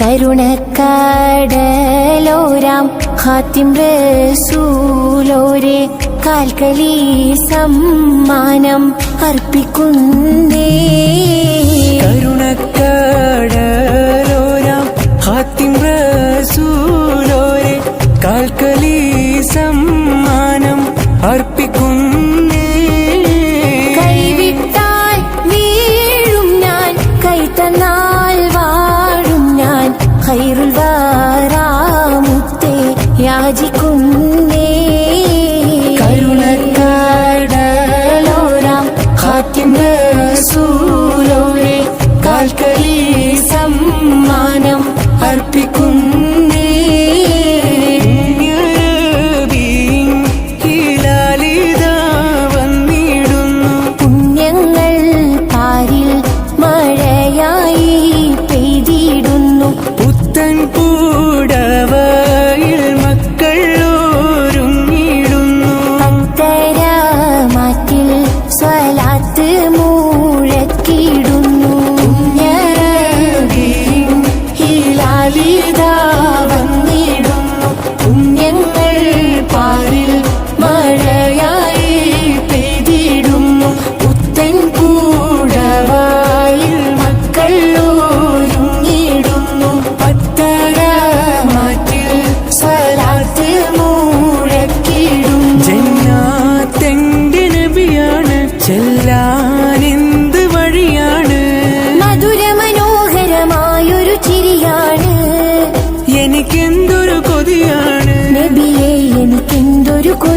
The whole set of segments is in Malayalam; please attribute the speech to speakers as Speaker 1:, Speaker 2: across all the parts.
Speaker 1: കരുണക്കാടലോരാം ഹാത്തിം റസൂലോരെ
Speaker 2: കാൽക്കലി സമ്മാനം അർപ്പിക്കുന്നേ. याजिक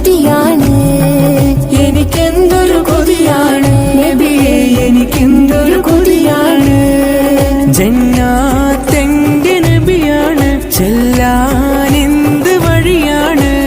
Speaker 2: കൊതിയാണ്.
Speaker 1: എനിക്കെന്തൊരു കൊതിയാണ്? എനിക്കെന്തൊരു കൊതിയാണ്?
Speaker 2: ജന്നാ നബിയാണ്. ചെല്ല